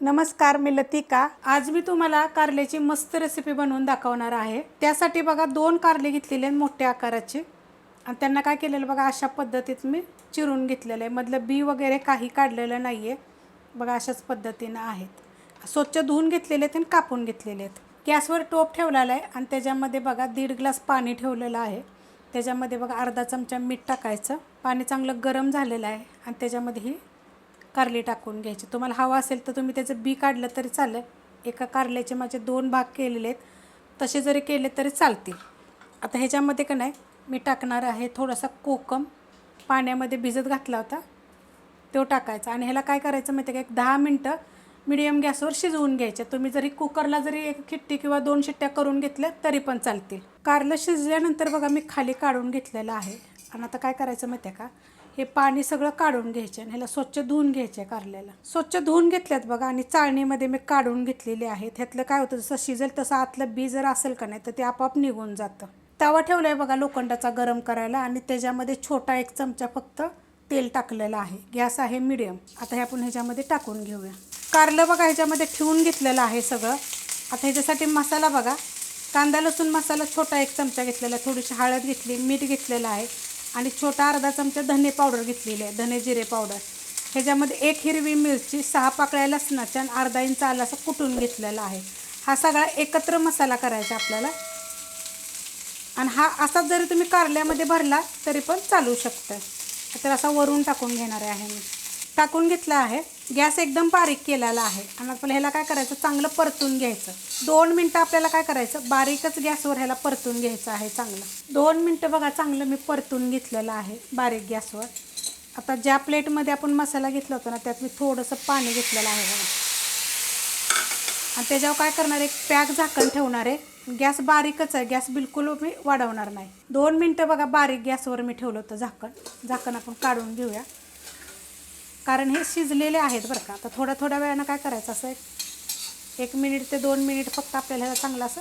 नमस्कार मी लतिका. आज मी तुम्हाला कारल्याची मस्त रेसिपी बनवून दाखवणार आहे. त्यासाठी बघा दोन कारले घेतलेले आहेत मोठ्या आकाराचे. आणि त्यांना काय केलेलं बघा अशा पद्धतीत मी चिरून घेतलेलं आहे. मधलं बी वगैरे काही काढलेलं नाही आहे बघा अशाच पद्धतीनं आहेत. स्वच्छ धुवून घेतलेले आहेत आणि कापून घेतलेले आहेत. गॅसवर टोप ठेवलेला आहे आणि त्याच्यामध्ये बघा दीड ग्लास पाणी ठेवलेलं आहे. त्याच्यामध्ये बघा अर्धा चमचा मीठ टाकायचं. पाणी चांगलं गरम झालेलं आहे आणि त्याच्यामध्ये ही कारली टाकून घ्यायची. तुम्हाला हवा असेल तर तुम्ही त्याचं बी काढलं तरी चालेल. एका कारल्याचे माझे दोन भाग केलेले आहेत. तसे जरी केले तरी चालतील. आता ह्याच्यामध्ये का नाही मी टाकणार आहे थोडासा कोकम. पाण्यामध्ये भिजत घातला होता. तो टाकायचा. आणि ह्याला काय करायचं माहिती आहे का? एक दहा मिनटं मिडियम गॅसवर शिजवून घ्यायचे. तुम्ही जरी कुकरला जरी एक खिट्टी किंवा दोन शिट्ट्या करून घेतल्या तरी पण चालतील. कारलं शिजल्यानंतर बघा मी खाली काढून घेतलेलं आहे. आणि आता काय करायचं माहिती आहे का? हे पाणी सगळं काढून घ्यायचे आणि ह्याला स्वच्छ धुवून घ्यायचे कारल्याला. स्वच्छ धुवून घेतल्यात बघा आणि चाळणीमध्ये मी काढून घेतलेले आहेत. ह्यातलं काय होतं? जसं शिजेल तसं आतलं बी जर असेल का नाही तर ते आपोआप निघून जातं. तवा ठेवला आहे बघा लोखंडाचा गरम करायला आणि त्याच्यामध्ये छोटा एक चमचा फक्त तेल टाकलेलं आहे. गॅस आहे मिडियम. आता हे आपण ह्याच्यामध्ये टाकून घेऊया. कारलं बघा ह्याच्यामध्ये ठेवून घेतलेलं आहे सगळं. आता ह्याच्यासाठी मसाला बघा. कांदा लसूण मसाला छोटा एक चमचा घेतलेला आहे. थोडीशी हळद घेतली मीठ घेतलेलं आहे. आणि छोटा अर्धा चमचा धने पावडर घेतलेली आहे धने जिरे पावडर. ह्याच्यामध्ये एक हिरवी मिरची सहा पाकळ्या लसणाच्या आणि अर्धा इंच आला असं कुटून घेतलेला आहे. हा सगळा एकत्र मसाला करायचा आपल्याला. आणि हा असा जरी तुम्ही कारल्यामध्ये भरला तरी पण चालू शकतं तर असा वरून टाकून घेणार आहे मी. टाकून घेतला आहे. गॅस एकदम बारीक केलेला आहे. आणि आपल्याला ह्याला काय करायचं? चांगलं परतून घ्यायचं. दोन मिनटं आपल्याला काय करायचं? बारीकच गॅसवर ह्याला परतून घ्यायचं आहे चांगलं. दोन मिनटं बघा चांगलं मी परतून घेतलेलं आहे बारीक गॅसवर. आता ज्या प्लेटमध्ये आपण मसाला घेतला होता ना त्यात मी थोडंसं पाणी घेतलेलं आहे बघा. आणि त्याच्यावर काय करणार एक पॅक झाकण ठेवणार आहे. गॅस बारीकच आहे. गॅस बिलकुल मी वाढवणार नाही. दोन मिनटं बघा बारीक गॅसवर मी ठेवलं होतं झाकण. झाकण आपण काढून घेऊया. कारण हे शिजलेले आहेत बरं का. आता थोड्या थोड्या वेळानं काय करायचं असं एक एक मिनिट ते दोन मिनिट फक्त आपल्याला ह्याला चांगलं असं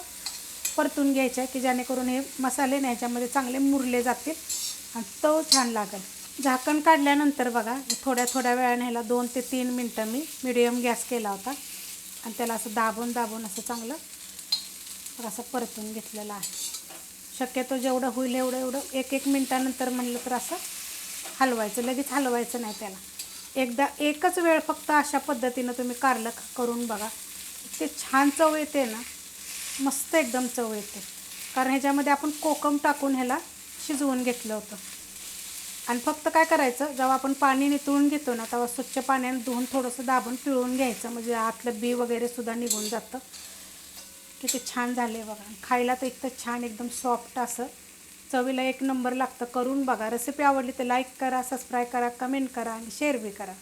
परतून घ्यायचं आहे की जेणेकरून हे मसाले ना ह्याच्यामध्ये चांगले मुरले जातील आणि तो छान लागेल. झाकण काढल्यानंतर बघा थोड्या थोड्या वेळाने ह्याला दोन ते तीन मिनटं मी मिडियम गॅस केला होता. आणि त्याला असं दाबून दाबून असं चांगलं असं परतून घेतलेलं आहे. शक्यतो जेवढं होईल एवढं एवढं एक एक मिनटानंतर म्हणलं तर असं हलवायचं. लगेच हलवायचं नाही त्याला. एकदा एकच वेळ फक्त अशा पद्धतीनं तुम्ही कारलं करून बघा. ते छान चव येते ना. मस्त एकदम चव येते. कारण ह्याच्यामध्ये आपण कोकम टाकून ह्याला शिजवून घेतलं होतं. आणि फक्त काय करायचं जेव्हा आपण पाणी नितळून घेतो ना तेव्हा स्वच्छ पाण्याने धुवून थोडंसं दाबून पिळून घ्यायचं. म्हणजे आतलं बी वगैरे सुद्धा निघून जातं. किती छान झाले बघा. खायला तर इतकं छान एकदम सॉफ्ट असं. चवीला एक नंबर लागतं. करून बघा. रेसिपी आवडली तर लाईक करा सबस्क्राईब करा कमेंट करा आणि शेअर बी करा.